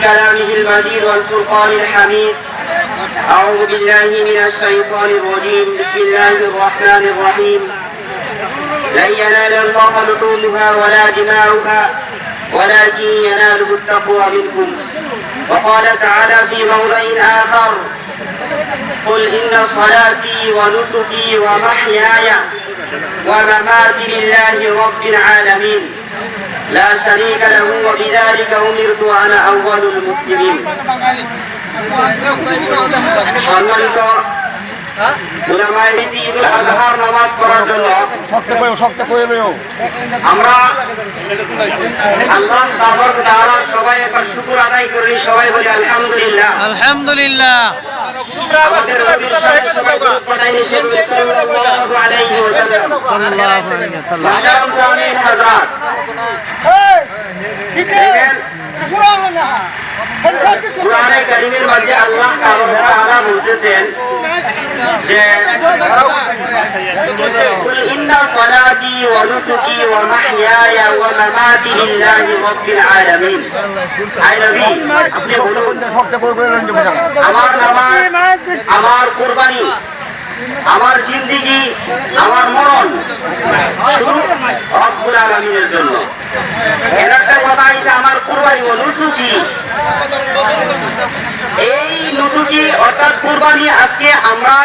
كلامه المجيد والفرقان الحميد. أعوذ بالله من الشيطان الرجيم. بسم الله الرحمن الرحيم. لن ينال الله لحومها ولا دماؤها ولكن يناله التقوى منكم. وقال تعالى في موضع آخر قل إن صلاتي ونسكي ومحياي ومماتي لله رب العالمين. لا شريك له وبذلك أمرت وأنا أول المسلمين সম্মানিত উলামায়ে রিজি ঈদুল আজহার নামাজ পড়ার জন্য শক্ত করে শক্ত করে লইও আমরা আল্লাহ তাবারক তাআলা সবাই একবার শুকর আদায় করি সবাই বলি আলহামদুলিল্লাহ আলহামদুলিল্লাহ কোরআনে কারীমের মধ্যে আল্লাহ তাআলা বলতেছেন যে قل إن صلاتي ونسكي ومحياي ومماتي لله رب العالمين আই নবী আপনি বলুন শক্ত করে করে লইন যাবেন আমার নামাজ আমার কোরবানি আমার জিন্দিগি আমার মরণ শুধু রব্বুল আলমিনের জন্য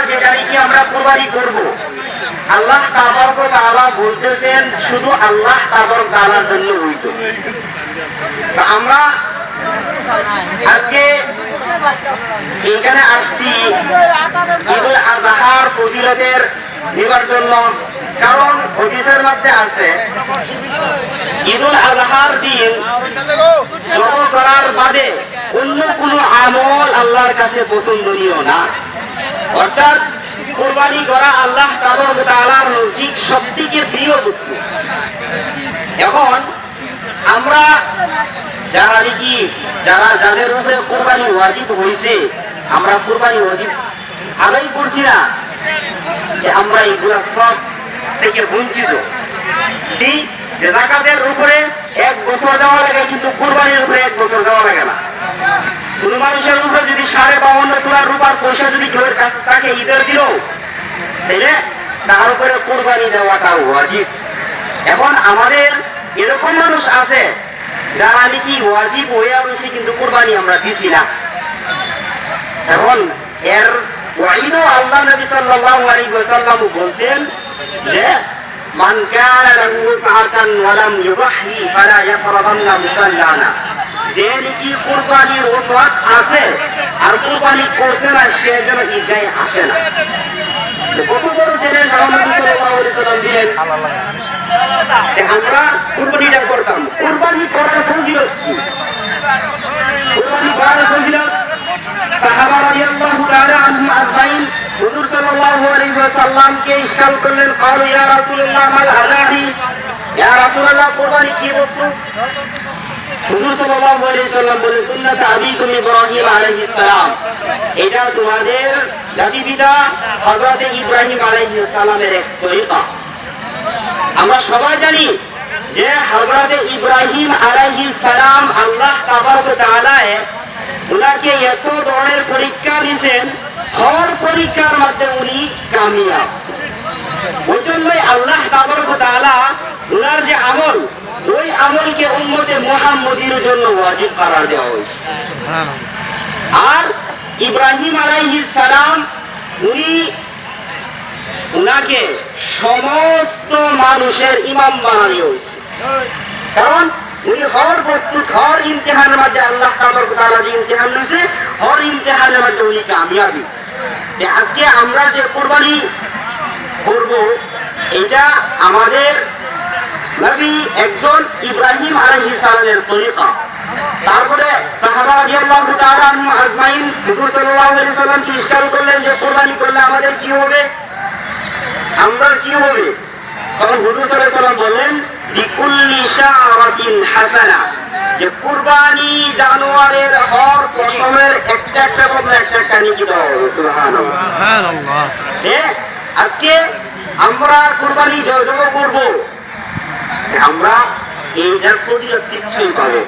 যেটা নাকি আমরা কোরবানি করব। আল্লাহ বলতেছেন, শুধু আল্লাহ জন্য আমরা আজকে এখানে আসছি ঈদুল আজহার ফজিলতের জন্য। কারণ হদিসের মধ্যে আছে, ঈদুল আজহার দিন জব করার বাদে অন্য কোনো আমল আল্লাহর কাছে পছন্দনীয় না। অর্থাৎ কোরবানি করা আল্লাহ তাআলার নজদিক সবথেকে প্রিয় বস্তু। এখন আমরা যারা নাকি যারা যাদের উপরে কোরবানি ওয়াজিব হয়েছে আমরা কোরবানি ওয়াজিব আদায় করছি না। যে আমরা এগুলা সব থেকে বঞ্চিত। যে জাকাতের উপরে এক বছর যাওয়া লাগে, কিন্তু কোরবানির উপরে এক বছর যাওয়া লাগে মানুষের উপরে যদি সাড়ে বাউন্ন তোলার রূপার পয়সা যদি কেউ কাছ তাকে ঈদের দিল তাহলে তার উপরে কোরবানি দেওয়াটা ওয়াজিব। এখন আমাদের এরকম মানুষ আছে, যারা নাকি ওয়াজিব হইয়া রয়েছে কিন্তু কোরবানি আমরা দিছি না। এখন এর ওয়াইদও আল্লাহ নবী সাল্লাল্লাহু আলাইহি ওয়াসাল্লাম বলছেন যে, মান কানা লাহু সাআতান ওয়া লাম ইউদহি ফালা ইয়াকরাবান্না মুসাল্লানা। যে নাকি কোরবানির ওসলাত আছে আর কোরবানি করছে না, সে যেন ঈদগাহে আসে না। কত আমরা কোরবানিটা করতাম। কোরবানি করার ফজিলত কি? কোরবানি করলেন ক্বালু ইয়া রাসূলুল্লাহ, মাল আরাহি ইয়া রাসূলুল্লাহ, কোরবানি কি বস্তু? এটা ইব্রাহিম আমরা সবাই জানি যে হযরত ইব্রাহিম আলাইহিস সালাম আল্লাহ উনাকে এত ধরনের পরীক্ষা দিয়েছেন, হর পরীক্ষার মধ্যে উনি কামিয়াব। ওই জন্যই আল্লাহ তাবারক তাআলা উনার যে আমল ওই আমলকে উম্মতে মুহাম্মদীর জন্য ওয়াজিব করার দেওয়া হয়েছে। আর ইব্রাহিম আলাইহিস সালাম উনি উনাকে সমস্ত মানুষের ইমাম বানানো হয়েছে। কারণ উনি হর প্রস্তুত হর ইমতিহানের মধ্যে আল্লাহ তাআলা যে ইমতিহান নিয়েছে হর ইমতিহানের মধ্যে উনি কামিয়াবি। আজকে আমরা যে কোরবানি করব এটা আমাদের নবী একজন ইব্রাহিম সালামের তরিকা। তারপরে সাহাবা রাদিয়াল্লাহু তাআলা আনহু আজমাইন হুজুর সাল্লাল্লাহু আলাইহি সাল্লামকে ইশকার করলেন যে কোরবানি করলে আমাদের কি হবে? আমরা কি হবে? তখন হুজুর সাল্লাল্লাহু আলাইহি সাল্লাম বললেন শারাতিন হাসানা। যে কুরবানি জানোয়ারের হর পশমের একটা একটা বদলে একটা একটা নেকি দেওয়া হবে সুবহানাল্লাহ। সুবহানাল্লাহ। আজকে আমরা কুরবানি জয় করব। আমরা এইটার ফজিলত কিচ্ছুই পাবো।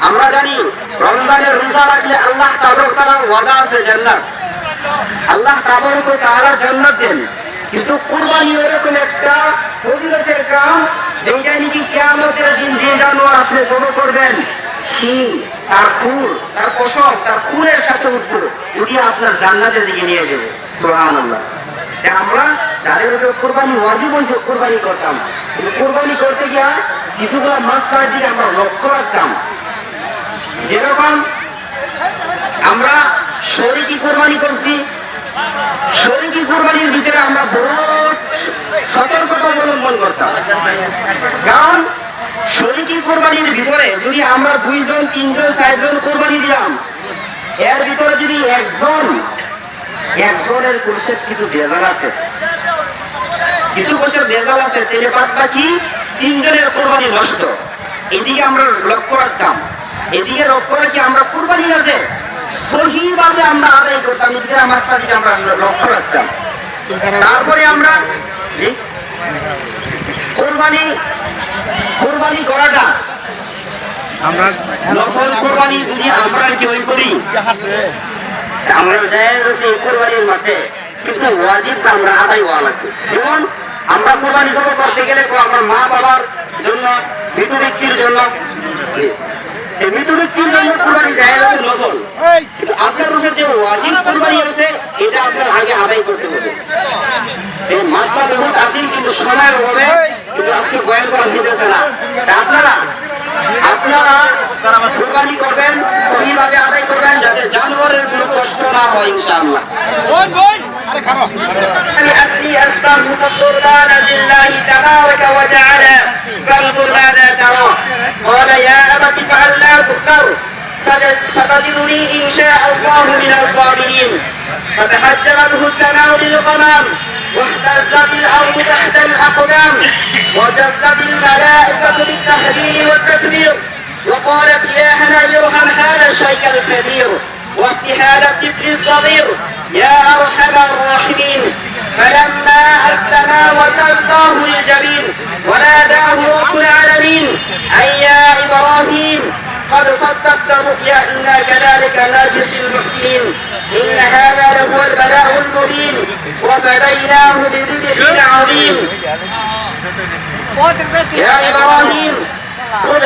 আমরা জানি, রমজানের রোজা রাখলে আল্লাহ তাবরক তাআলার ওয়াদা আছে জান্নাত। আল্লাহ তাবরক তাআলা জান্নাত দেন। কিন্তু কুরবানি এরকম একটা ফজিলতের কাম, যেটা নাকি কিয়ামতের দিন যে জানোয়ার আপনি জমা করবেন, শিং, তার খুর, তার পশম তার খুরের সাথে উঠবো, উঠে আপনার জান্নাতের দিকে নিয়ে যাবে। সুবহানাল্লাহ। তা আমরা যাদের কোরবানি ওয়াজিব হয়েছে কোরবানি করতাম। কোরবানি করতে গিয়া কিছুগুলো মাস্টার দিকে আমরা লক্ষ্য রাখতাম। যেরকম আমরা শরীকি কোরবানি করছি শরীকি কোরবানির ভিতরে আমরা বড় সতর্কতা অবলম্বন করতাম। কারণ শরীকি কোরবানির ভিতরে যদি আমরা দুইজন, তিনজন, চারজন কোরবানি দিলাম, এর ভিতরে যদি একজন, একজনের কোষের কিছু ভেজাল আছে কিছু কোষের ভেজাল আছে তেলে বাদ বাকি তিনজনের কোরবানি নষ্ট। এদিকে আমরা লক্ষ্য রাখতাম। এদিকে লক্ষ্য রাখি আমরা কোরবানি আছে সহিভাবে আমরা আদায় করতাম এদিকে মাস্তা দিকে আমরা লক্ষ্য রাখতাম। তারপরে আমরা কোরবানি কোরবানি করাটা আমরা নফল কোরবানি যদি আমরা কেউ করি আমরা জায়েজ আছে কোরবানির মধ্যে কিন্তু ওয়াজিব আমরা আদায় হওয়া লাগবে। যেমন আমরা কোরবানি জমা করতে গেলে আমার মা বাবার জন্য মৃত ব্যক্তির জন্য এই মৃত ব্যক্তির জন্য কোরবানি জায়েজ আছে নফল কিন্তু আপনার উপরে যে ওয়াজিব কোরবানি আছে এটা আপনার আগে আদায় করতে হবে। এই মাসটা বহুত আসিল কিন্তু সময়ের অভাবে কিন্তু আজকে বয়ান করা হইতেছে না। তা আপনারা আপনারা কোরবানি করবেন সহিভাবে আদায় করবেন যাতে জানোয়ারের কোনো কষ্ট না হয় ইনশাআল্লাহ। بأني أسلمت القربان لله تبارك وتعالى. فانظر ماذا ترى قال يا أبت افعل لا تكفر. ستجدني إن شاء الله من الصابرين. فتحجبته السماء بالغمام واهتزت الأرض تحت الأقدام. وجزت الملائكة بالتهليل والتكبير. وقالت إلهنا يرحم هذا الشيخ الكبير؟ وافتحال الطفل الصغير. وناداه رب العالمين. أي يا إبراهيم قد صدقت الرؤيا إنا كذلك نجزي المحسنين. إن هذا لهو البلاء المبين. وفديناه بذبح عظيم. يا إبراهيم خذ